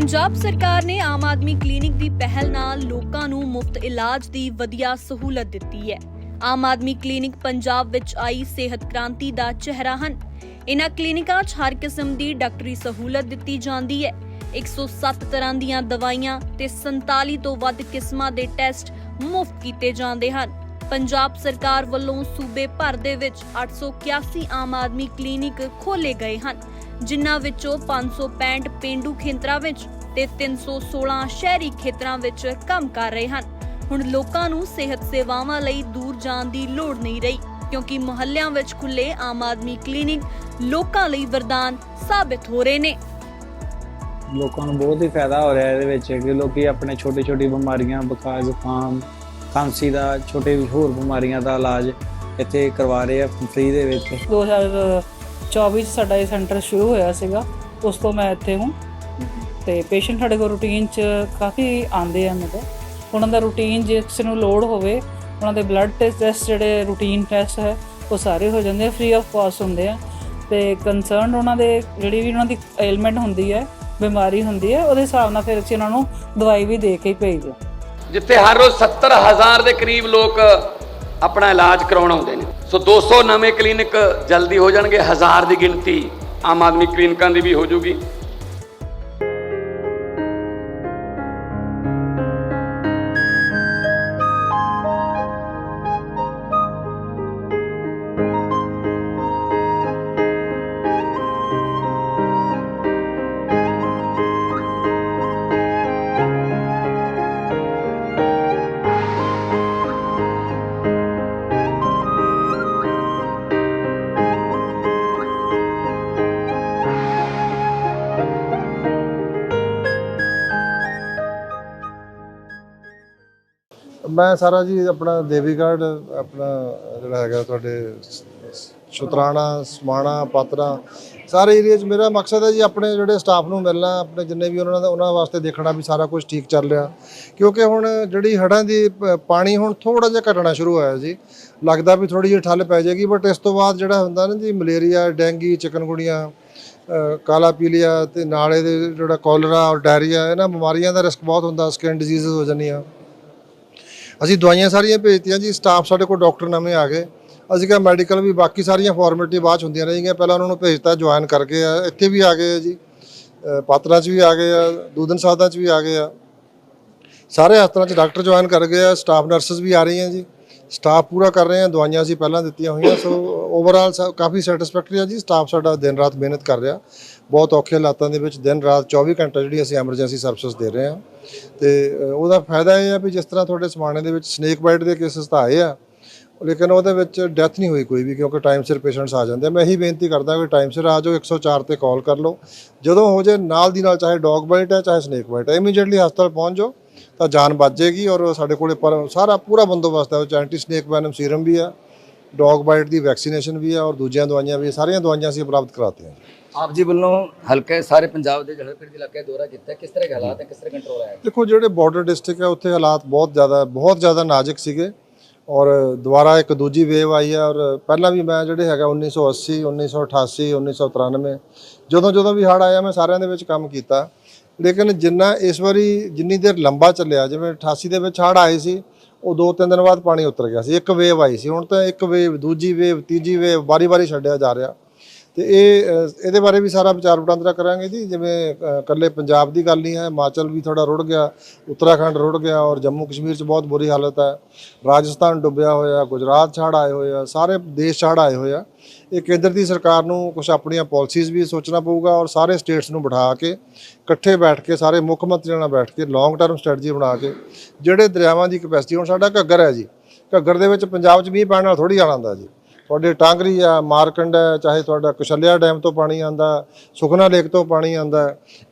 ਪੰਜਾਬ ਸਰਕਾਰ ਨੇ ਆਮ ਆਦਮੀ ਕਲੀਨਿਕ ਦੀ ਪਹਿਲ ਨਾਲ ਲੋਕਾਂ ਨੂੰ ਮੁਫਤ ਇਲਾਜ ਦੀ ਵਧੀਆ ਸਹੂਲਤ ਦਿੱਤੀ ਹੈ। ਆਮ ਆਦਮੀ ਕਲੀਨਿਕ ਪੰਜਾਬ ਵਿੱਚ ਆਈ ਸਿਹਤ ਕ੍ਰਾਂਤੀ ਦਾ ਚਿਹਰਾ ਹਨ। ਇਨ੍ਹਾਂ ਕਲੀਨਿਕਾਂ 'ਚ ਹਰ ਕਿਸਮ ਦੀ ਡਾਕਟਰੀ ਸਹੂਲਤ ਦਿੱਤੀ ਜਾਂਦੀ ਹੈ। 107 ਤਰ੍ਹਾਂ ਦੀਆਂ ਦਵਾਈਆਂ ਤੇ 47 ਤੋਂ ਵੱਧ ਕਿਸਮਾਂ ਦੇ ਟੈਸਟ ਮੁਫਤ ਕੀਤੇ ਜਾਂਦੇ ਹਨ। ਪੰਜਾਬ ਸਰਕਾਰ ਵੱਲੋਂ ਸੂਬੇ ਭਰ ਦੇ ਵਿੱਚ 881 ਆਮ ਆਦਮੀ ਕਲੀਨਿਕ ਖੋਲੇ ਗਏ ਹਨ। ਜਿਨ੍ਹਾਂ ਵਿੱਚੋਂ 565 ਪਿੰਡੂ ਖੇਤਰਾਂ ਵਿੱਚ ਤੇ 316 ਸ਼ਹਿਰੀ ਖੇਤਰਾਂ ਵਿੱਚ ਕੰਮ ਕਰ ਰਹੇ ਹਨ। ਹੁਣ ਲੋਕਾਂ ਨੂੰ ਸਿਹਤ ਸੇਵਾਵਾਂ ਲਈ ਦੂਰ ਜਾਣ ਦੀ ਲੋੜ ਨਹੀਂ ਰਹੀ ਕਿਉਂਕਿ ਮੁਹੱਲਿਆਂ ਵਿੱਚ ਖੁੱਲੇ ਆਮ ਆਦਮੀ ਕਲੀਨਿਕ ਲੋਕਾਂ ਲਈ ਵਰਦਾਨ ਸਾਬਿਤ ਹੋ ਰਹੇ ਨੇ। ਲੋਕਾਂ ਨੂੰ ਬਹੁਤ ਹੀ ਫਾਇਦਾ ਹੋ ਰਿਹਾ ਇਹਦੇ ਵਿੱਚ ਕਿ ਲੋਕੀ ਆਪਣੇ ਛੋਟੀ ਛੋਟੀ ਬਿਮਾਰੀਆਂ ਬੁਖਾਰ ਜ਼ੁਕਾਮ ਖਾਂਸੀ ਦਾ ਛੋਟੇ ਹੋਰ ਬਿਮਾਰੀਆਂ ਦਾ ਇਲਾਜ ਇੱਥੇ ਕਰਵਾ ਰਹੇ ਆ ਫ੍ਰੀ ਦੇ ਵਿੱਚ। 2024 ਚ ਸਾਡਾ ਇਹ ਸੈਂਟਰ ਸ਼ੁਰੂ ਹੋਇਆ ਸੀਗਾ, ਉਸ ਤੋਂ ਮੈਂ ਇੱਥੇ ਹੂੰ। ਤੇ ਪੇਸ਼ੈਂਟ ਸਾਡੇ ਕੋਲ ਰੂਟੀਨ ਚ ਕਾਫੀ ਆਉਂਦੇ ਆ ਮਤਲਬ। ਉਹਨਾਂ ਦਾ ਰੂਟੀਨ ਜੇ ਕਿਸੇ ਨੂੰ ਲੋੜ ਹੋਵੇ, ਉਹਨਾਂ ਦੇ ਬਲੱਡ ਟੈਸਟ ਜਿਹੜੇ ਰੂਟੀਨ ਟੈਸਟ ਹੈ, ਉਹ ਸਾਰੇ ਹੋ ਜਾਂਦੇ ਆ ਫ੍ਰੀ ਆਫ ਕਾਸਟ ਹੁੰਦੇ ਆ। ਤੇ ਕੰਸਰਨ ਉਹਨਾਂ ਦੇ ਜਿਹੜੀ ਵੀ ਉਹਨਾਂ ਦੀ ਐਲਮੈਂਟ ਹੁੰਦੀ ਹੈ, ਬਿਮਾਰੀ ਹੁੰਦੀ ਹੈ, ਉਹਦੇ ਹਿਸਾਬ ਨਾਲ ਫਿਰ ਅਸੀਂ ਉਹਨਾਂ ਨੂੰ ਦਵਾਈ ਵੀ ਦੇ ਕੇ ਹੀ ਭੇਜਦੇ ਜਿੱਥੇ ਹਰ ਰੋਜ਼ 70000 ਦੇ ਕਰੀਬ ਲੋਕ ਆਪਣਾ ਇਲਾਜ ਕਰਾਉਣ ਆਉਂਦੇ ਨੇ। ਸੋ 200 ਨਵੇਂ ਕਲੀਨਿਕ ਜਲਦੀ ਹੋ ਜਾਣਗੇ, ਹਜ਼ਾਰ ਦੀ ਗਿਣਤੀ ਆਮ ਆਦਮੀ ਕਲੀਨਿਕਾਂ ਦੀ ਵੀ ਹੋ ਜੂਗੀ। ਮੈਂ ਸਾਰਾ ਜੀ ਆਪਣਾ ਦੇਵੀਗੜ੍ਹ ਆਪਣਾ ਜਿਹੜਾ ਹੈਗਾ ਤੁਹਾਡੇ ਸ਼ੁਤਰਾਣਾ ਸਮਾਣਾ ਪਾਤਰਾ ਸਾਰੇ ਏਰੀਆ 'ਚ ਮੇਰਾ ਮਕਸਦ ਹੈ ਜੀ ਆਪਣੇ ਜਿਹੜੇ ਸਟਾਫ ਨੂੰ ਮਿਲਣਾ ਆਪਣੇ ਜਿੰਨੇ ਵੀ ਉਹਨਾਂ ਦਾ ਉਹਨਾਂ ਵਾਸਤੇ ਦੇਖਣਾ ਵੀ ਸਾਰਾ ਕੁਝ ਠੀਕ ਚੱਲ ਰਿਹਾ। ਕਿਉਂਕਿ ਹੁਣ ਜਿਹੜੀ ਹੜ੍ਹਾਂ ਦੀ ਪ- ਪਾਣੀ ਹੁਣ ਥੋੜਾ ਜਿਹਾ ਘਟਣਾ ਸ਼ੁਰੂ ਹੋਇਆ ਜੀ। ਲੱਗਦਾ ਵੀ ਥੋੜੀ ਜਿਹੀ ਠੱਲ ਪੈ ਜਾਏਗੀ ਬਟ ਇਸ ਤੋਂ ਬਾਅਦ ਜਿਹੜਾ ਹੁੰਦਾ ਨਾ ਜੀ ਮਲੇਰੀਆ ਡੈਂਗੀ ਚਿਕਨਗੁਣੀਆ ਅ, ਕਾਲਾ ਪੀਲੀਆ ਤੇ ਨਾਲੇ ਦੇ ਜਿਹੜਾ ਕੋਲਰਾ ਔਰ ਡਾਇਰੀਆ ਇਹਨਾਂ ਬਿਮਾਰੀਆਂ ਦਾ ਰਿਸਕ ਬਹੁਤ ਹੁੰਦਾ ਸਕਿਨ ਡਿਜੀਜ਼ ਹੋ ਜਾਂਦੀਆਂ। ਅਸੀਂ ਦਵਾਈਆਂ ਸਾਰੀਆਂ ਭੇਜਤੀਆਂ ਜੀ ਸਟਾਫ ਸਾਡੇ ਕੋਲ ਡਾਕਟਰ ਨਵੇਂ ਆ ਗਏ। ਅਸੀਂ ਕਿਹਾ ਮੈਡੀਕਲ ਵੀ ਬਾਕੀ ਸਾਰੀਆਂ ਫਾਰਮੈਲਿਟੀ ਬਾਅਦ 'ਚ ਹੁੰਦੀਆਂ ਰਹੀਆਂ। ਪਹਿਲਾਂ ਉਹਨਾਂ ਨੂੰ ਭੇਜਤਾ ਜੁਆਇਨ ਕਰਕੇ ਆ। ਇੱਥੇ ਵੀ ਆ ਗਏ ਆ ਜੀ। ਅ, ਪਾਤਰਾਂ 'ਚ ਵੀ ਆ ਗਏ ਆ ਦੂਦਨ ਸਾਦਾ 'ਚ ਵੀ ਆ ਗਏ ਆ। ਸਾਰੇ ਹਸਪਤਾਲਾਂ 'ਚ ਡਾਕਟਰ ਜੁਆਇਨ ਕਰ ਗਏ ਆ। ਸਟਾਫ ਨਰਸਸ ਵੀ ਆ ਰਹੀਆਂ ਜੀ। ਸਟਾਫ ਪੂਰਾ ਕਰ ਰਹੇ ਆ। ਦਵਾਈਆਂ ਅਸੀਂ ਪਹਿਲਾਂ ਦਿੱਤੀਆਂ ਹੋਈਆਂ। ਸੋ ਓਵਰਆਲ ਕਾਫੀ ਸੈਟੀਸਫੈਕਟਰੀ ਆ ਜੀ। ਸਟਾਫ ਸਾਡਾ ਦਿਨ ਰਾਤ ਮਿਹਨਤ ਕਰ ਰਿਹਾ। ਬਹੁਤ ਔਖੇ ਹਾਲਾਤਾਂ ਦੇ ਵਿੱਚ ਦਿਨ ਰਾਤ 24 ਘੰਟੇ ਜਿਹੜੀ ਅਸੀਂ ਐਮਰਜੈਂਸੀ ਸਰਵਿਸ ਦੇ ਰਹੇ ਹਾਂ। ਤੇ ਉਹਦਾ ਫਾਇਦਾ ਇਹ ਆ ਵੀ ਜਿਸ ਤਰ੍ਹਾਂ ਤੁਹਾਡੇ ਸਮਾਣੇ ਦੇ ਵਿੱਚ ਸਨੇਕ ਬਾਈਟ ਦੇ ਕੇਸਿਸ ਤਾਂ ਆਏ ਆ, ਲੇਕਿਨ ਉਹਦੇ ਵਿੱਚ ਡੈਥ ਨਹੀਂ ਹੋਈ ਕੋਈ ਵੀ, ਕਿਉਂਕਿ ਟਾਈਮ ਸਿਰ ਪੇਸ਼ੈਂਟਸ ਆ ਜਾਂਦੇ ਆ। ਮੈਂ ਇਹੀ ਬੇਨਤੀ ਕਰਦਾ ਕਿ ਟਾਈਮ ਸਿਰ ਆ ਜਾਓ 104 ਤੇ ਕਾਲ ਕਰ ਲਓ। ਜਦੋਂ ਹੋ ਜੇ ਨਾਲ ਦੀ ਨਾਲ ਚਾਹੇ ਡੌਗ ਬਾਈਟ ਹੈ, ਚਾਹੇ ਸਨੇਕ ਬਾਈਟ ਹੈ ਇਮੀਡੀਏਟਲੀ ਹਸਪਤਾਲ ਪਹੁੰਚ ਜਾਓ, ਤਾਂ ਜਾਨ ਬਚ ਜਾਏਗੀ ਔਰ ਸਾਡੇ ਕੋਲੇ ਪਰ ਸਾਰਾ ਪੂਰਾ ਬੰਦੋਬਸਤ ਹੈ। ਉਹ ਐਂਟੀ ਸਨੇਕ ਵੈਨਮ ਸੀਰਮ ਵੀ ਆ ਡੌਗ ਬਾਈਟ ਦੀ ਵੈਕਸੀਨੇਸ਼ਨ ਵੀ ਆ ਔਰ ਦੂਜੀਆਂ ਦਵਾਈਆਂ ਵੀ ਸਾਰੀਆਂ ਦਵਾਈਆਂ ਅਸੀਂ ਉਪਲਬਧ ਕਰਾਤੇ ਹਾਂ ਆਪ ਜੀ ਵੱਲੋਂ ਹਲਕੇ ਸਾਰੇ ਪੰਜਾਬ ਦੇ ਜਿਹੜੇ ਦੇ ਇਲਾਕੇ ਦੌਰਾ ਕੀਤਾ ਕਿਸ ਤਰ੍ਹਾਂ ਦੇ ਹਾਲਾਤ ਹੈ? ਕਿਸ ਤਰ੍ਹਾਂ ਕੰਟਰੋਲ ਆਇਆ? ਦੇਖੋ, ਜਿਹੜੇ ਬਾਰਡਰ ਡਿਸਟ੍ਰਿਕਟ ਹੈ, ਉੱਥੇ ਹਾਲਾਤ ਬਹੁਤ ਜ਼ਿਆਦਾ ਬਹੁਤ ਜ਼ਿਆਦਾ ਨਾਜ਼ੁਕ ਸੀਗੇ। ਔਰ ਦੁਬਾਰਾ ਇੱਕ ਦੂਜੀ ਵੇਵ ਆਈ ਹੈ ਔਰ ਪਹਿਲਾਂ ਵੀ ਮੈਂ ਜਿਹੜੇ ਹੈਗਾ 1980 1988 1993 ਜਦੋਂ ਜਦੋਂ ਵੀ ਹੜ੍ਹ ਆਇਆ, ਮੈਂ ਸਾਰਿਆਂ ਦੇ ਵਿੱਚ ਕੰਮ ਕੀਤਾ। ਲੇਕਿਨ ਜਿੰਨਾ ਇਸ ਵਾਰੀ ਜਿੰਨੀ ਦੇਰ ਲੰਬਾ ਚੱਲਿਆ, ਜਿਵੇਂ 88 ਦੇ ਵਿੱਚ ਹੜ੍ਹ ਆਏ ਸੀ, ਉਹ ਦੋ ਤਿੰਨ ਦਿਨ ਬਾਅਦ ਪਾਣੀ ਉਤਰ ਗਿਆ ਸੀ। ਇੱਕ ਵੇਵ ਆਈ ਸੀ। ਹੁਣ ਤਾਂ ਇੱਕ ਵੇਵ ਦੂਜੀ ਵੇਵ ਤੀਜੀ ਵੇਵ ਵਾਰੀ-ਵਾਰੀ ਛੱਡਿਆ ਜਾ ਰਿਹਾ। ਤੇ ਇਹ ਇਹਦੇ ਬਾਰੇ ਵੀ ਸਾਰਾ ਵਿਚਾਰ ਵਟਾਂਦਰਾ ਕਰਾਂਗੇ ਜੀ। ਜਿਵੇਂ ਅ, ਇਕੱਲੇ ਪੰਜਾਬ ਦੀ ਗੱਲ ਨਹੀਂ ਹੈ ਹਿਮਾਚਲ ਵੀ ਥੋੜਾ ਰੁੜ ਗਿਆ ਉੱਤਰਾਖੰਡ ਰੁੜ ਗਿਆ ਔਰ ਜੰਮੂ ਕਸ਼ਮੀਰ 'ਚ ਬਹੁਤ ਬੁਰੀ ਹਾਲਤ ਹੈ। ਰਾਜਸਥਾਨ ਡੁੱਬਿਆ ਹੋਇਆ ਗੁਜਰਾਤ ਛਾੜ ਆਏ ਹੋਏ ਆ ਸਾਰੇ ਦੇਸ਼ ਛਾੜ ਆਏ ਹੋਏ ਆ। ਇਹ ਕੇਂਦਰ ਦੀ ਸਰਕਾਰ ਨੂੰ ਕੁਝ ਆਪਣੀਆਂ ਪਾਲਿਸੀਜ਼ ਵੀ ਸੋਚਣਾ ਪਊਗਾ ਔਰ ਸਾਰੇ ਸਟੇਟਸ ਨੂੰ ਬਿਠਾ ਕੇ ਇਕੱਠੇ ਬੈਠ ਕੇ ਸਾਰੇ ਮੁੱਖ ਮੰਤਰੀਆਂ ਨਾਲ ਬੈਠ ਕੇ ਲੌਂਗ ਟਰਮ ਸਟ੍ਰੈਟਜੀ ਬਣਾ ਕੇ ਜਿਹੜੇ ਦਰਿਆਵਾਂ ਦੀ ਕਪੈਸਿਟੀ ਹੁਣ ਸਾਡਾ ਘੱਗਰ ਹੈ ਜੀ। ਘੱਗਰ ਦੇ ਵਿੱਚ ਪੰਜਾਬ 'ਚ ਮੀਂਹ ਪੈਣ ਨਾਲ ਥੋੜੀ ਆਣਾ ਹੁੰਦਾ ਜੀ। ਤੁਹਾਡੇ ਟਾਂਗਰੀ ਆ, ਮਾਰਕੰਡ ਹੈ ਚਾਹੇ ਤੁਹਾਡਾ ਕੁਸ਼ਲਿਆ ਡੈਮ ਤੋਂ ਪਾਣੀ ਆਂਦਾ ਸੁਖਨਾ ਲੇਕ ਤੋਂ ਪਾਣੀ ਆਂਦਾ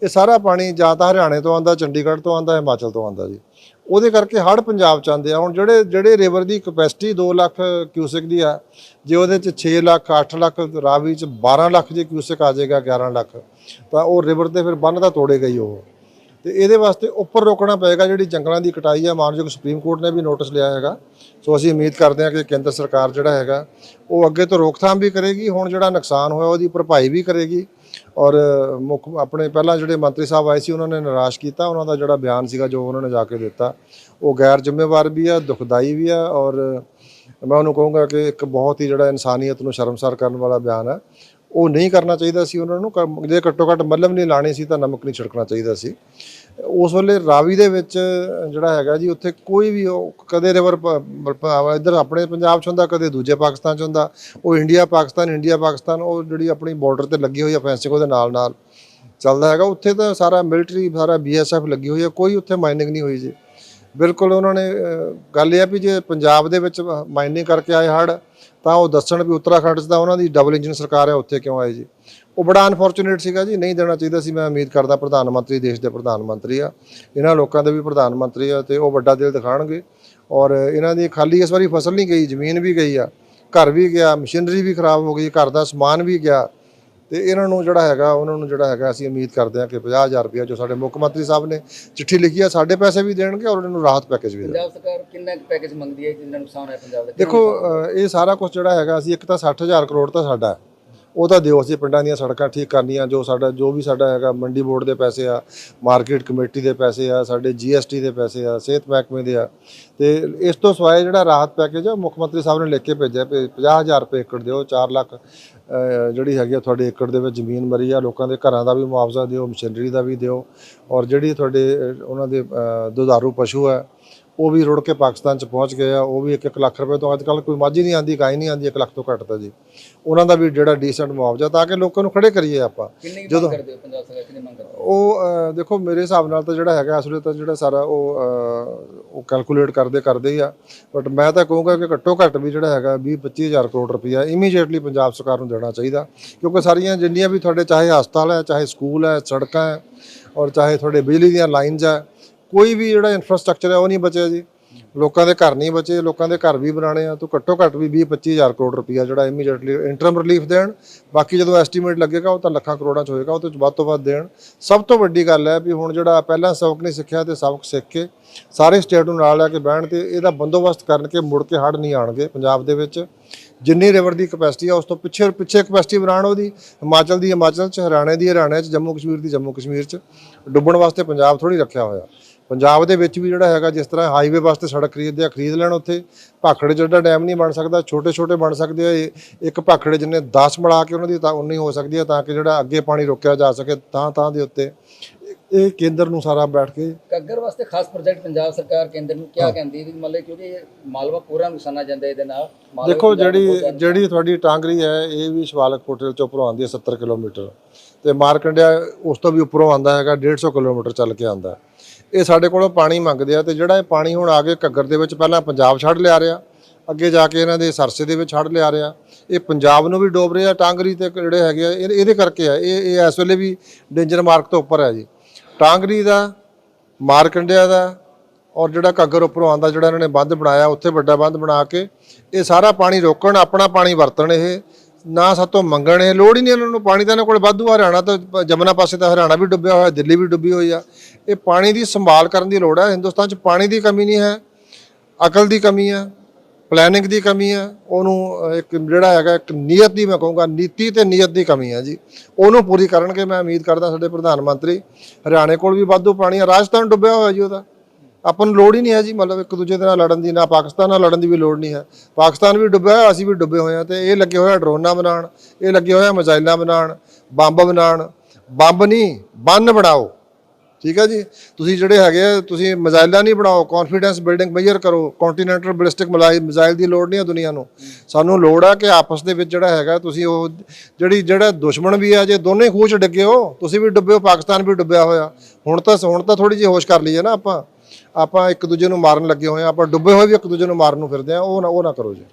ਇਹ ਸਾਰਾ ਪਾਣੀ ਜਾਂ ਤਾਂ ਹਰਿਆਣੇ ਤੋਂ ਆਂਦਾ ਚੰਡੀਗੜ੍ਹ ਤੋਂ ਆਂਦਾ ਹਿਮਾਚਲ ਤੋਂ ਆਂਦਾ ਜੀ। ਉਹਦੇ ਕਰਕੇ ਹੜ ਪੰਜਾਬ ਚ ਆਉਂਦੇ ਆ। ਹੁਣ ਜਿਹੜੇ ਜਿਹੜੇ ਰਿਵਰ ਦੀ ਕਪੈਸਿਟੀ 2 ਲੱਖ ਕਿਊਸਿਕ ਦੀ ਆ, ਜੇ ਉਹਦੇ ਚ 6 ਲੱਖ 8 ਲੱਖ, ਰਾਵੀ ਚ 12 ਲੱਖ ਜੇ ਕਿਊਸਿਕ ਆ ਜਾਏਗਾ 11 ਲੱਖ, ਤਾਂ ਉਹ ਰਿਵਰ ਤੇ ਫਿਰ ਬੰਨ ਤਾਂ ਤੋੜੇਗਾ ਹੀ ਉਹ। ਤੇ ਇਹਦੇ ਵਾਸਤੇ ਉੱਪਰ ਰੋਕਣਾ ਪਏਗਾ ਜਿਹੜੀ ਜੰਗਲਾਂ ਦੀ ਕਟਾਈ ਹੈ ਮਾਨਯੋਗ ਸੁਪਰੀਮ ਕੋਰਟ ਨੇ ਵੀ ਨੋਟਿਸ ਲਿਆ ਹੈਗਾ। ਸੋ ਅਸੀਂ ਉਮੀਦ ਕਰਦੇ ਹਾਂ ਕਿ ਕੇਂਦਰ ਸਰਕਾਰ ਜਿਹੜਾ ਹੈਗਾ, ਉਹ ਅੱਗੇ ਤੋਂ ਰੋਕਥਾਮ ਵੀ ਕਰੇਗੀ। ਹੁਣ ਜਿਹੜਾ ਨੁਕਸਾਨ ਹੋਇਆ, ਉਹਦੀ ਭਰਪਾਈ ਵੀ ਕਰੇਗੀ। ਔਰ ਮੁੱਖ, ਆਪਣੇ ਪਹਿਲਾਂ ਜਿਹੜੇ ਮੰਤਰੀ ਸਾਹਿਬ ਆਏ ਸੀ, ਉਹਨਾਂ ਨੇ ਨਿਰਾਸ਼ ਕੀਤਾ। ਉਹਨਾਂ ਦਾ ਜਿਹੜਾ ਬਿਆਨ ਸੀਗਾ, ਜੋ ਉਹਨਾਂ ਨੇ ਜਾ ਕੇ ਦਿੱਤਾ, ਉਹ ਗੈਰ ਜ਼ਿੰਮੇਵਾਰ ਵੀ ਆ, ਦੁਖਦਾਈ ਵੀ ਆ। ਔਰ ਮੈਂ ਉਹਨੂੰ ਕਹੂੰਗਾ ਕਿ ਇੱਕ ਬਹੁਤ ਹੀ ਜਿਹੜਾ ਇਨਸਾਨੀਅਤ ਨੂੰ ਸ਼ਰਮਸਾਰ ਕਰਨ ਵਾਲਾ ਬਿਆਨ ਹੈ ਉਹ ਨਹੀਂ ਕਰਨਾ ਚਾਹੀਦਾ ਸੀ ਉਹਨਾਂ ਨੂੰ ਕ- ਜੇ ਘੱਟੋ ਘੱਟ ਮੱਲਮ ਨਹੀਂ ਲਾਣੀ ਸੀ ਤਾਂ ਨਮਕ ਨਹੀਂ ਛਿੜਕਣਾ ਚਾਹੀਦਾ ਸੀ। ਉਸ ਵੇਲੇ ਰਾਵੀ ਦੇ ਵਿੱਚ ਜਿਹੜਾ ਹੈਗਾ ਜੀ, ਉੱਥੇ ਕੋਈ ਵੀ ਉਹ ਕਦੇ ਰਿਵਰ ਇੱਧਰ ਆਪਣੇ ਪੰਜਾਬ 'ਚ ਹੁੰਦਾ, ਕਦੇ ਦੂਜੇ ਪਾਕਿਸਤਾਨ 'ਚ ਹੁੰਦਾ। ਉਹ ਇੰਡੀਆ ਪਾਕਿਸਤਾਨ ਇੰਡੀਆ ਪਾਕਿਸਤਾਨ, ਉਹ ਜਿਹੜੀ ਆਪਣੀ ਬਾਰਡਰ ਤੇ ਲੱਗੀ ਹੋਈ ਆ ਫੈਂਸਿੰਗ ਉਹਦੇ ਨਾਲ ਨਾਲ ਚੱਲਦਾ ਹੈਗਾ। ਉੱਥੇ ਤਾਂ ਸਾਰਾ ਮਿਲਟਰੀ ਸਾਰਾ ਬੀਐਸਐਫ ਲੱਗੀ ਹੋਈ ਆ, ਕੋਈ ਉੱਥੇ ਮਾਈਨਿੰਗ ਨਹੀਂ ਹੋਈ ਜੀ। ਬਿਲਕੁਲ ਉਹਨਾਂ ਨੇ ਗੱਲ ਇਹ ਆ ਵੀ ਜੇ ਪੰਜਾਬ ਦੇ ਵਿੱਚ ਮਾਈਨਿੰਗ ਕਰਕੇ ਆਏ ਹੜ ਤਾਂ ਉਹ ਦੱਸਣ ਵੀ ਉੱਤਰਾਖੰਡ 'ਚ ਤਾਂ ਉਹਨਾਂ ਦੀ ਡਬਲ ਇੰਜਨ ਸਰਕਾਰ ਹੈ, ਉੱਥੇ ਕਿਉਂ ਆਏ ਜੀ? ਉਹ ਬੜਾ ਅਨਫੋਰਚੂਨੇਟ ਸੀਗਾ ਜੀ, ਨਹੀਂ ਦੇਣਾ ਚਾਹੀਦਾ ਸੀ, ਮੈਂ ਉਮੀਦ ਕਰਦਾ ਪ੍ਰਧਾਨ ਮੰਤਰੀ ਦੇਸ਼ ਦੇ ਪ੍ਰਧਾਨ ਮੰਤਰੀ ਆ। ਇਹਨਾਂ ਲੋਕਾਂ ਦੇ ਵੀ ਪ੍ਰਧਾਨ ਮੰਤਰੀ ਆ ਤੇ ਉਹ ਵੱਡਾ ਦਿਲ ਦਿਖਾਣਗੇ ਔਰ ਇਹਨਾਂ ਦੀ ਖਾਲੀ ਇਸ ਵਾਰੀ ਫਸਲ ਨਹੀਂ ਗਈ, ਜ਼ਮੀਨ ਵੀ ਗਈ ਆ, ਘਰ ਵੀ ਗਿਆ, ਮਸ਼ੀਨਰੀ ਵੀ ਖਰਾਬ ਹੋ ਗਈ, ਘਰ ਦਾ ਸਮਾਨ ਵੀ ਗਿਆ। ਤੇ ਇਹਨਾਂ ਨੂੰ ਜਿਹੜਾ ਹੈਗਾ ਉਹਨਾਂ ਨੂੰ ਜਿਹੜਾ ਹੈਗਾ ਅਸੀਂ ਉਮੀਦ ਕਰਦੇ ਹਾਂ ਕਿ 50000 ਰੁਪਇਆ ਜੋ ਸਾਡੇ ਮੁੱਖ ਮੰਤਰੀ ਸਾਹਿਬ ਨੇ ਚਿੱਠੀ ਲਿਖੀ ਆ ਸਾਡੇ ਪੈਸੇ ਵੀ ਦੇਣਗੇ ਔਰ ਉਹਨਾਂ ਨੂੰ ਰਾਹਤ ਪੈਕੇਜ ਵੀ ਦੇਣਗੇ। ਪੰਜਾਬ ਸਰਕਾਰ ਕਿੰਨਾ ਪੈਕੇਜ ਮੰਗਦੀ ਹੈ ਜਿੰਨਾ ਨੁਕਸਾਨ ਹੋਇਆ ਪੰਜਾਬ ਦਾ? ਦੇਖੋ ਇਹ ਸਾਰਾ ਕੁਝ ਜਿਹੜਾ ਹੈਗਾ ਅਸੀਂ ਇੱਕ ਤਾਂ 60000 ਕਰੋੜ ਤਾਂ ਸਾਡਾ ਹੈ। ਉਹ ਤਾਂ ਦਿਓ, ਅਸੀਂ ਪਿੰਡਾਂ ਦੀਆਂ ਸੜਕਾਂ ਠੀਕ ਕਰਨੀਆਂ, ਜੋ ਸਾਡਾ, ਜੋ ਵੀ ਸਾਡਾ ਹੈਗਾ, ਮੰਡੀ ਬੋਰਡ ਦੇ ਪੈਸੇ ਆ, ਮਾਰਕੀਟ ਕਮੇਟੀ ਦੇ ਪੈਸੇ ਆ, ਸਾਡੇ ਜੀਐਸਟੀ ਦੇ ਪੈਸੇ ਆ, ਸਿਹਤ ਮਹਿਕਮੇ ਦੇ ਆ। ਤੇ ਇਸ ਤੋਂ ਸਿਵਾਏ ਜਿਹੜਾ ਰਾਹਤ ਪੈਕੇਜ ਆ ਮੁੱਖ ਮੰਤਰੀ ਸਾਹਿਬ ਨੇ ਲਿਖ ਕੇ ਭੇਜਿਆ, ਵੀ 50000 ਰੁਪਏ ਏਕੜ ਦਿਓ 4 ਲੱਖ ਜਿਹੜੀ ਹੈਗੀ ਆ ਤੁਹਾਡੇ ਏਕੜ ਦੇ ਵਿੱਚ ਜ਼ਮੀਨ ਮਰੀ ਆ, ਲੋਕਾਂ ਦੇ ਘਰਾਂ ਦਾ ਵੀ ਮੁਆਵਜ਼ਾ ਦਿਓ, ਮਸ਼ੀਨਰੀ ਦਾ ਵੀ ਦਿਓ, ਔਰ ਜਿਹੜੀ ਤੁਹਾਡੇ ਉਹਨਾਂ ਦੇ ਦੁਧਾਰੂ ਪਸ਼ੂ ਆ ਉਹ ਵੀ ਰੁੜ ਕੇ ਪਾਕਿਸਤਾਨ ਚ ਪਹੁੰਚ ਗਏ ਆ ਉਹ ਵੀ 1-1 ਲੱਖ ਰੁਪਏ ਤੋਂ ਅੱਜ ਕੱਲ ਕੋਈ ਮੱਝ ਨਹੀਂ ਆਂਦੀ ਗਾਈ ਨਹੀਂ ਆਂਦੀ 1 ਲੱਖ ਤੋਂ ਘੱਟ ਤਾਂ ਜੀ। ਉਹਨਾਂ ਦਾ ਵੀ ਜਿਹੜਾ ਡੀਸੈਂਟ ਮੁਆਵਜ਼ਾ ਤਾਂ ਕਿ ਲੋਕਾਂ ਨੂੰ ਖੜੇ ਕਰੀਏ ਆਪਾਂ। ਹੋ? ਉਹ ਦੇਖੋ ਮੇਰੇ ਹਿਸਾਬ ਨਾਲ ਤਾਂ ਜਿਹੜਾ ਹੈਗਾ ਅਸਲੇ ਤਾਂ ਜਿਹੜਾ ਸਾਰਾ ਉਹ ਉਹ ਕੈਲਕੂਲੇਟ ਕਰਦੇ ਕਰਦੇ ਹੀ ਆ। ਬਟ ਮੈਂ ਤਾਂ ਕਹੂੰਗਾ ਕਿ ਘੱਟੋ ਘੱਟ ਵੀ ਜਿਹੜਾ ਹੈਗਾ 20 25000 ਕਰੋੜ ਰੁਪਈਆ ਇਮੀਡੀਏਟਲੀ ਪੰਜਾਬ ਸਰਕਾਰ ਨੂੰ ਦੇਣਾ ਚਾਹੀਦਾ। ਕਿਉਂਕਿ ਸਾਰੀਆਂ ਜਿੰਨੀਆਂ ਵੀ ਤੁਹਾਡੇ ਚਾਹੇ ਹਸਪਤਾਲ ਹੈ ਚਾਹੇ ਸਕੂਲ ਹੈ ਸੜਕਾਂ ਹੈ ਔਰ ਚਾਹੇ ਤੁਹਾਡੇ ਬਿਜਲੀ ਦੀਆਂ ਲਾਈਨਸ ਹੈ ਕੋਈ ਵੀ ਜਿਹੜਾ ਇਨਫਰਾਸਟ੍ਰਕਚਰ ਹੈ ਉਹ ਨਹੀਂ ਬਚਿਆ ਜੀ। ਲੋਕਾਂ ਦੇ ਘਰ ਨਹੀਂ ਬਚੇ, ਲੋਕਾਂ ਦੇ ਘਰ ਵੀ ਬਣਾਣੇ ਆ, ਤਾਂ ਘੱਟੋ ਘੱਟ ਵੀ 20 25000 ਕਰੋੜ ਰੁਪਈਆ ਜਿਹੜਾ ਇਮੀਡੀਏਟਲੀ ਇੰਟਰਮ ਰਿਲੀਫ ਦੇਣ, ਬਾਕੀ ਜਦੋਂ ਐਸਟੀਮੇਟ ਲੱਗੇਗਾ ਉਹ ਤਾਂ ਲੱਖਾਂ ਕਰੋੜਾਂ ਚ ਹੋਏਗਾ ਉਹ ਤੋਂ ਵੱਧ ਤੋਂ ਵੱਧ ਦੇਣ। ਸਭ ਤੋਂ ਵੱਡੀ ਗੱਲ ਹੈ ਵੀ ਹੁਣ ਜਿਹੜਾ ਪਹਿਲਾਂ ਸਬਕ ਨਹੀਂ ਸਿੱਖਿਆ ਤੇ ਸਬਕ ਸਿੱਖ ਕੇ ਸਾਰੇ ਸਟੇਟ ਨੂੰ ਨਾਲ ਲੈ ਕੇ ਬਹਿਣ ਤੇ ਇਹਦਾ ਬੰਦੋਬਸਤ ਕਰਨ ਕੇ ਮੁੜ ਕੇ ਹੜ ਨਹੀਂ ਆਣਗੇ ਪੰਜਾਬ ਦੇ ਵਿੱਚ। ਜਿੰਨੀ ਰਿਵਰ ਦੀ ਕਪੈਸਿਟੀ ਆ ਉਸ ਤੋਂ ਪਿੱਛੇ ਪਿੱਛੇ ਕਪੈਸਿਟੀ ਬਣਾਉਣ ਉਹਦੀ, ਹਿਮਾਚਲ ਦੀ, ਹਿਮਾਚਲ ਚ, ਹਰਿਆਣੇ ਦੀ, ਹਰਿਆਣੇ ਚ, ਜੰਮੂ ਕਸ਼ਮੀਰ ਦੀ, ਜੰਮੂ ਕਸ਼ਮੀਰ ਚ। ਡੁੱਬਣ ਵਾਸਤੇ ਪੰਜਾਬ ਥੋੜੀ ਰੱਖਿਆ ਹੋਇਆ। ਪੰਜਾਬ ਦੇ ਵਿੱਚ ਵੀ ਜਿਹੜਾ ਹੈਗਾ ਜਿਸ ਤਰ੍ਹਾਂ ਹਾਈਵੇ ਵਾਸਤੇ ਸੜਕ ਖਰੀਦਦੇ ਆ ਖਰੀਦ ਲੈਣ ਉੱਥੇ। ਭਾਖੜੇ ਜਿਹੜਾ ਡੈਮ ਨਹੀਂ ਬਣ ਸਕਦਾ ਛੋਟੇ ਛੋਟੇ ਬਣ ਸਕਦੇ ਆ। ਇੱਕ ਭਾਖੜੇ ਜਿੰਨੇ 10 ਬਣਾ ਕੇ ਉਹਨਾਂ ਦੀ ਤਾਂ ਉਨੀ ਹੋ ਸਕਦੀ ਹੈ ਤਾਂ ਕਿ ਜਿਹੜਾ ਅੱਗੇ ਪਾਣੀ ਰੋਕਿਆ ਜਾ ਸਕੇ ਤਾਂ ਤਾਂ ਦੇ ਉੱਤੇ। ਇਹ ਕੇਂਦਰ ਨੂੰ ਸਾਰਾ ਬੈਠ ਕੇ ਘੱਗਰ ਵਾਸਤੇ ਖਾਸ ਪ੍ਰੋਜੈਕਟ ਪੰਜਾਬ ਸਰਕਾਰ ਕੇਂਦਰ ਨੂੰ ਕਿਆ ਕਹਿੰਦੀ ਹੈ ਮਤਲਬ ਕਿਉਂਕਿ ਇਹ ਮਾਲਵਾ ਪੂਰਾ ਨੁਕਸਾਨਾ ਜਾਂਦਾ ਇਹਦੇ ਨਾਲ। ਦੇਖੋ ਜਿਹੜੀ ਜਿਹੜੀ ਤੁਹਾਡੀ ਟਾਂਗਰੀ ਹੈ ਇਹ ਵੀ ਸ਼ਿਵਾਲਕ ਪੋਰਟਲ ਚੋਂ ਉੱਪਰੋਂ ਆਉਂਦੀ ਹੈ 70 ਕਿਲੋਮੀਟਰ। ਤੇ ਮਾਰਕੰਡਿਆ ਉਸ ਤੋਂ ਵੀ ਉੱਪਰੋਂ ਆਉਂਦਾ ਹੈਗਾ 150 ਕਿਲੋਮੀਟਰ ਚੱਲ ਕੇ ਆਉਂਦਾ। ਇਹ ਸਾਡੇ ਕੋਲੋਂ ਪਾਣੀ ਮੰਗਦੇ ਆ ਤੇ ਜਿਹੜਾ ਇਹ ਪਾਣੀ ਹੁਣ ਆ ਕੇ ਘੱਗਰ ਦੇ ਵਿੱਚ ਪਹਿਲਾਂ ਪੰਜਾਬ ਛੱਡ ਲਿਆ ਰਿਹਾ, ਅੱਗੇ ਜਾ ਕੇ ਇਹਨਾਂ ਦੇ ਸਰਸੇ ਦੇ ਵਿੱਚ ਛੱਡ ਲਿਆ ਰਿਹਾ। ਇਹ ਪੰਜਾਬ ਨੂੰ ਵੀ ਡੋਬ ਰਿਹਾ ਟਾਂਗਰੀ ਤੇ ਜਿਹੜੇ ਹੈਗੇ ਆ, ਇਹ- ਇਹਦੇ ਕਰਕੇ ਆ। ਇਹ ਇਹ ਇਸ ਵੇਲੇ ਵੀ ਡੇਂਜਰ ਮਾਰਕ ਤੋਂ ਉੱਪਰ ਹੈ ਜੀ। ਟਾਂਗਰੀ ਦਾ, ਮਾਰਕੰਡਿਆ ਦਾ ਔਰ ਜਿਹੜਾ ਘੱਗਰ ਉੱਪਰੋਂ ਆਉਂਦਾ, ਜਿਹੜਾ ਇਹਨਾਂ ਨੇ ਬੰਦ ਬਣਾਇਆ, ਉੱਥੇ ਵੱਡਾ ਬੰਦ ਬਣਾ ਕੇ ਇਹ ਸਾਰਾ ਪਾਣੀ ਰੋਕਣ, ਆਪਣਾ ਪਾਣੀ ਵਰਤਣ ਇਹ। ਨਾ ਸਾਤੋਂ ਮੰਗਣ ਇਹ ਲੋੜ ਹੀ ਨਹੀਂ ਉਹਨਾਂ ਨੂੰ। ਪਾਣੀ ਤਾਂ ਇਹਨਾਂ ਕੋਲ ਵਾਧੂ ਆ, ਹਰਿਆਣਾ ਤਾਂ ਪ- ਜਮਨਾ ਪਾਸੇ ਤਾਂ ਹਰਿਆਣਾ ਵੀ ਡੁੱਬਿਆ ਹੋਇਆ, ਦਿੱਲੀ ਵੀ ਡੁੱਬੀ ਹੋਈ ਆ। ਇਹ ਪਾਣੀ ਦੀ ਸੰਭਾਲ ਕਰਨ ਦੀ ਲੋੜ ਹੈ ਹਿੰਦੁਸਤਾਨ 'ਚ ਪਾਣੀ ਦੀ ਕਮੀ ਨਹੀਂ ਹੈ, ਅਕਲ ਦੀ ਕਮੀ ਆ ਪਲੈਨਿੰਗ ਦੀ ਕਮੀ ਆ। ਉਹਨੂੰ ਇੱਕ ਜਿਹੜਾ ਹੈਗਾ, ਇੱਕ ਨੀਅਤ ਦੀ ਮੈਂ ਕਹੂੰਗਾ, ਨੀਤੀ ਤੇ ਨੀਅਤ ਦੀ ਕਮੀ ਆ ਜੀ। ਉਹਨੂੰ ਪੂਰੀ ਕਰਨਗੇ, ਮੈਂ ਉਮੀਦ ਕਰਦਾ ਸਾਡੇ ਪ੍ਰਧਾਨ ਮੰਤਰੀ। ਹਰਿਆਣੇ ਕੋਲ ਵੀ ਵਾਧੂ ਪਾਣੀ ਆ। ਰਾਜਸਥਾਨ ਡੁੱਬਿਆ ਹੋਇਆ ਜੀ ਉਹਦਾ। ਆਪਾਂ ਨੂੰ ਲੋੜ ਹੀ ਨਹੀਂ ਹੈ ਜੀ, ਮਤਲਬ ਇੱਕ ਦੂਜੇ ਦੇ ਨਾਲ ਲੜਨ ਦੀ, ਨਾ ਪਾਕਿਸਤਾਨ ਨਾਲ ਲੜਨ ਦੀ ਵੀ ਲੋੜ ਨਹੀਂ ਹੈ। ਪਾਕਿਸਤਾਨ ਵੀ ਡੁੱਬਿਆ ਹੋਇਆ, ਅਸੀਂ ਵੀ ਡੁੱਬੇ ਹੋਏ ਆ ਤੇ ਇਹ ਲੱਗੇ ਹੋਇਆ ਡਰੋਨਾਂ ਬਣਾਉਣ, ਇਹ ਲੱਗੇ ਹੋਇਆ ਮਿਜ਼ਾਈਲਾਂ ਬਣਾਉਣ, ਬੰਬ ਬਣਾਉਣ। ਬੰਬ ਨਹੀਂ, ਬੰਨ ਬਣਾਓ। ਠੀਕ ਹੈ ਜੀ? ਤੁਸੀਂ ਜਿਹੜੇ ਹੈਗੇ ਆ, ਤੁਸੀਂ ਮਿਜ਼ਾਈਲਾਂ ਨਹੀਂ ਬਣਾਓ ਕੌਨਫੀਡੈਂਸ ਬਿਲਡਿੰਗ ਮੇਜਰ ਕਰੋ ਕੰਟੀਨੈਂਟਲ ਬਲਿਸਟਿਕ ਮਿਜ਼ਾਈਲ ਦੀ ਲੋੜ ਨਹੀਂ ਹੈ ਦੁਨੀਆ ਨੂੰ। ਸਾਨੂੰ ਲੋੜ ਆ ਕਿ ਆਪਸ ਦੇ ਵਿੱਚ ਜਿਹੜਾ ਹੈਗਾ, ਤੁਸੀਂ ਉਹ ਜਿਹੜੀ, ਜਿਹੜਾ ਦੁਸ਼ਮਣ ਵੀ ਆ, ਜੇ ਦੋਨੇ ਖੂਹ 'ਚ ਡਿੱਗੇ ਹੋ, ਤੁਸੀਂ ਵੀ ਡੁੱਬੇ ਹੋ, ਪਾਕਿਸਤਾਨ ਵੀ ਡੁੱਬਿਆ ਹੋਇਆ। ਹੁਣ ਤਾਂ ਹੁਣ ਤਾਂ ਥੋੜੀ ਜਿਹੀ ਹੋਸ਼ ਕਰ ਲਈਏ ਨਾ ਆਪਾਂ। ਆਪਾਂ ਇੱਕ ਦੂਜੇ ਨੂੰ ਮਾਰਨ ਲੱਗੇ ਹੋਏ ਆ ਆਪਾਂ ਡੁੱਬੇ ਹੋਏ ਵੀ ਇੱਕ ਦੂਜੇ ਨੂੰ ਮਾਰਨ ਨੂੰ ਫਿਰਦੇ ਆ ਉਹ ਨਾ ਉਹ ਨਾ ਕਰੋ ਜੀ।